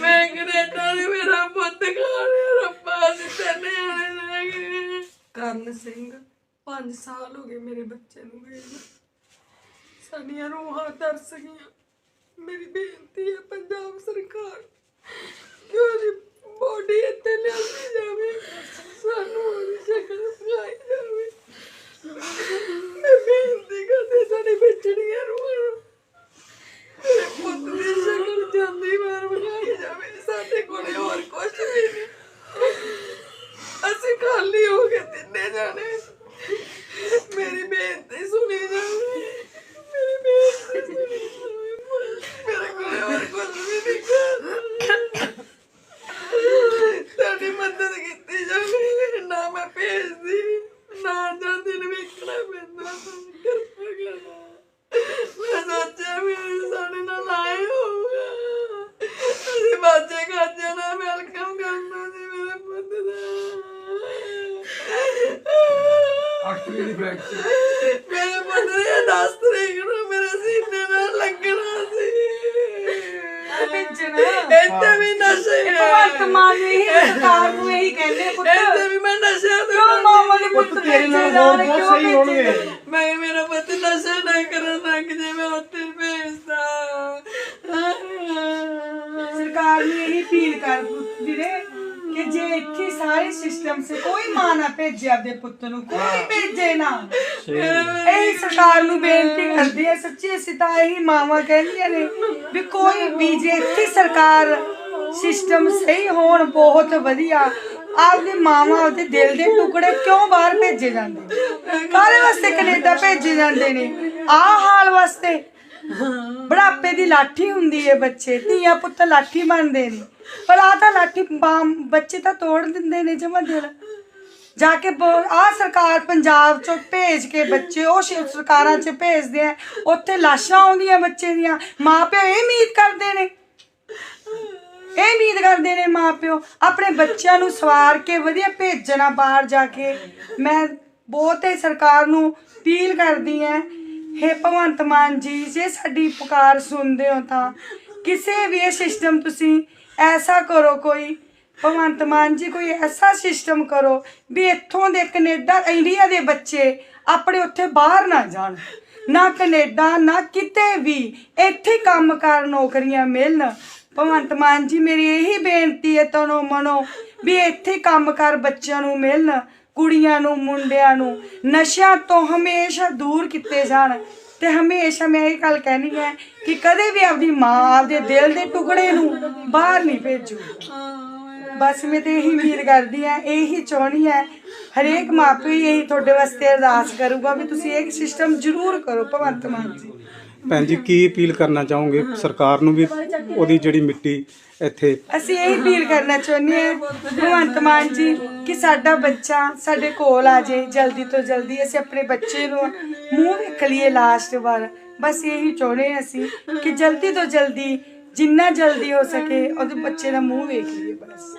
ਮੈਂ ਕੈਨੇਡਾ ਨੇ ਮੇਰਾ ਪੁੱਤ ਖਾ ਲਿਆ ਰੱਬਾ ਅਸੀਂ ਤੈਨੇ ਆਣੇ ਰਹਿ ਗਏ। ਕਰਨ ਸਿੰਘ 5 ਸਾਲ ਹੋ ਗਏ ਮੇਰੇ ਬੱਚੇ ਨੂੰ ਗਏ ਸਾਡੀਆਂ ਰੂਹਾਂ ਤਰਸ ਗਈਆਂ। ਮੇਰੀ ਬੇਨਤੀ ਹੈ, ਪੰਜਾਬ ਸਰਕਾਰ, ਕਿਉਂ ਉਹਦੀ 8 ਦੀ ਬੈਗ ਚ। ਮੇਰੇ ਬੰਦੇ 10 ਤਰੀਕ ਨੂੰ ਮੇਰੇ ਸੀਨੇ ਨਾਲ ਲੱਗਣਾ ਸੀ। ਇੱਥੇ ਵੀ ਨਸ਼ੇ ਭਗਵੰਤ ਮਾਨ ਨੂੰ ਇਹੀ ਸਰਕਾਰ ਨੂੰ ਇਹੀ ਕਹਿੰਦੇ ਪੁੱਤ। ਇੱਥੇ ਵੀ ਮੈਂ ਨਸ਼ੇ ਕਿਉਂ ਮਾਮਾ ਦੇ ਪੁੱਤ ਤੇਰੇ ਨਾਲ ਬਹੁਤ ਸਹੀ ਹੋਣਗੇ। ਮੈਂ ਮੇਰਾ ਪੁੱਤ ਨਸ਼ੇ ਨਾ ਕਰਨ ਲੱਗ ਜੇ ਮੈਂ ਉੱਥੇ ਭੇਜਦਾ। ਸਰਕਾਰ ਨੂੰ ਇਹੀ ਫੀਲ ਕਰ ਪੁੱਤ ਵੀਰੇ ਕਿ ਜੇ ਇੱਥੇ ਸਾਰੇ ਸਿਸਟਮ ਸੇ ਕੋਈ ਮਾਂ ਨਾ ਭੇਜੇ ਆਪਦੇ ਪੁੱਤ ਨੂੰ ਕੋਈ ਭੇਜੇ ਨਾ। ਇਹੀ ਸਰਕਾਰ ਨੂੰ ਬੇਨਤੀ ਕਰਦੀ ਹੈ ਸੱਚੀ ਅਸੀਂ ਤਾਂ ਇਹੀ ਮਾਵਾਂ ਕਹਿੰਦੀਆਂ ਨੇ ਵੀ ਕੋਈ ਇੱਥੇ ਸਰਕਾਰ ਸਿਸਟਮ ਸਹੀ ਹੋਣ ਬਹੁਤ ਵਧੀਆ ਆਪਦੇ ਮਾਵਾਂ ਆਪਦੇ ਦਿਲ ਦੇ ਟੁਕੜੇ ਕਿਉਂ ਬਾਹਰ ਭੇਜੇ ਜਾਂਦੇ ਕਾਹਦੇ ਵਾਸਤੇ ਕੈਨੇਡਾ ਭੇਜੇ ਜਾਂਦੇ ਨੇ? ਆਹ ਹਾਲ ਵਾਸਤੇ ਬੁਢਾਪੇ ਦੀ ਲਾਠੀ ਹੁੰਦੀ ਏ ਬੱਚੇ, ਧੀਆ ਪੁੱਤ ਲਾਠੀ ਬਣਦੇ ਨੇ। ਪਰ ਆ ਤਾਂ ਲਾਠੀ ਬਾਮ- ਬੱਚੇ ਤਾਂ ਤੋੜ ਦਿੰਦੇ ਨੇ ਜਮਾ ਦਿਲ। ਜਾ ਕੇ ਆ ਸਰਕਾਰ ਪੰਜਾਬ ਚੋਂ ਭੇਜ ਕੇ ਬੱਚੇ, ਉਹ ਸਰਕਾਰਾਂ ਚ ਭੇਜਦੇ ਆ, ਉੱਥੇ ਲਾਸ਼ਾਂ ਆਉਂਦੀਆਂ ਬੱਚੇ ਦੀਆਂ, ਮਾਪਿਓ ਇਹ ਉਮੀਦ ਕਰਦੇ ਨੇ। ਇਹ ਉਮੀਦ ਕਰਦੇ ਨੇ ਮਾਪਿਓ, ਆਪਣੇ ਬੱਚਿਆਂ ਨੂੰ ਸਵਾਰ ਕੇ ਵਧੀਆ ਭੇਜਣਾ ਬਾਹਰ ਜਾ ਕੇ। ਮੈਂ ਬਹੁਤ ਹੀ ਸਰਕਾਰ ਨੂੰ ਅਪੀਲ ਕਰਦੀ ਹਾਂ ਹੇ ਭਗਵੰਤ ਮਾਨ ਜੀ, ਜੇ ਸਾਡੀ ਪੁਕਾਰ ਸੁਣਦੇ ਹੋ ਤਾਂ ਕਿਸੇ ਵੀ ਇਹ ਸਿਸਟਮ ਤੁਸੀਂ ਐਸਾ ਕਰੋ ਕੋਈ, ਭਗਵੰਤ ਮਾਨ ਜੀ, ਕੋਈ ਐਸਾ ਸਿਸਟਮ ਕਰੋ ਵੀ ਇੱਥੋਂ ਦੇ ਕੈਨੇਡਾ, ਇੰਡੀਆ ਦੇ ਬੱਚੇ ਆਪਣੇ ਉੱਥੇ ਬਾਹਰ ਨਾ ਜਾਣ। ਨਾ ਕੈਨੇਡਾ, ਨਾ ਕਿਤੇ ਵੀ ਇੱਥੇ ਕੰਮ ਕਰ, ਨੌਕਰੀਆਂ ਮਿਲਣ। ਭਗਵੰਤ ਮਾਨ ਜੀ, ਮੇਰੀ ਇਹੀ ਬੇਨਤੀ ਹੈ ਤੁਹਾਨੂੰ ਮਨੋ ਵੀ ਇੱਥੇ ਕੰਮ ਕਰ, ਬੱਚਿਆਂ ਨੂੰ ਮਿਲਣ। ਕੁੜੀਆਂ ਨੂੰ, ਮੁੰਡਿਆਂ ਨੂੰ। ਨਸ਼ਿਆਂ ਤੋਂ ਹਮੇਸ਼ਾ ਦੂਰ ਕੀਤੇ ਜਾਣ। ਤੇ ਹਮੇਸ਼ਾ ਮੈਂ ਇਹ ਗੱਲ ਕਹਿਣੀ ਹੈ ਕਿ ਕਦੇ ਵੀ ਆਪਣੀ ਮਾਂ ਆਪਦੇ ਦਿਲ ਦੇ ਟੁਕੜੇ ਨੂੰ ਬਾਹਰ ਨਹੀਂ ਭੇਜੂ। ਬਸ ਮੈਂ ਤੇ ਇਹੀ ਉਮੀਦ ਕਰਦੀ ਹਾਂ, ਇਹੀ ਚਾਹਣੀ ਹੈ, ਹਰੇਕ ਮਾਪੇ ਇਹੀ ਤੁਹਾਡੇ ਵਾਸਤੇ ਅਰਦਾਸ ਕਰੂਗਾ ਵੀ ਤੁਸੀਂ ਇਹ ਸਿਸਟਮ ਜ਼ਰੂਰ ਕਰੋ ਭਗਵੰਤ ਮਾਨ ਜੀ। ਭੈਣ ਜੀ, ਕੀ ਅਪੀਲ ਕਰਨਾ ਚਾਹੋਗੇ ਸਰਕਾਰ ਨੂੰ ਵੀ ਉਹਦੀ ਜਿਹੜੀ ਮਿੱਟੀ ਇੱਥੇ? ਅਸੀਂ ਇਹ ਅਪੀਲ ਕਰਨਾ ਚਾਹੁੰਦੇ ਹਾਂ, ਭਗਵੰਤ ਮਾਨ ਜੀ, ਕਿ ਸਾਡਾ ਬੱਚਾ ਸਾਡੇ ਕੋਲ ਆ ਜਾਏ ਜਲਦੀ ਤੋਂ ਜਲਦੀ ਅਸੀਂ ਆਪਣੇ ਬੱਚੇ ਨੂੰ ਮੂੰਹ ਵੇਖ ਲਈਏ ਲਾਸਟ ਵਾਰ। ਬਸ ਇਹੀ ਚਾਹੁੰਦੇ ਹਾਂ ਅਸੀਂ ਕਿ ਜਲਦੀ ਤੋਂ ਜਲਦੀ, ਜਿੰਨਾ ਜਲਦੀ ਹੋ ਸਕੇ, ਉਹਦੇ ਬੱਚੇ ਦਾ ਮੂੰਹ ਵੇਖ ਲਈਏ ਬਸ।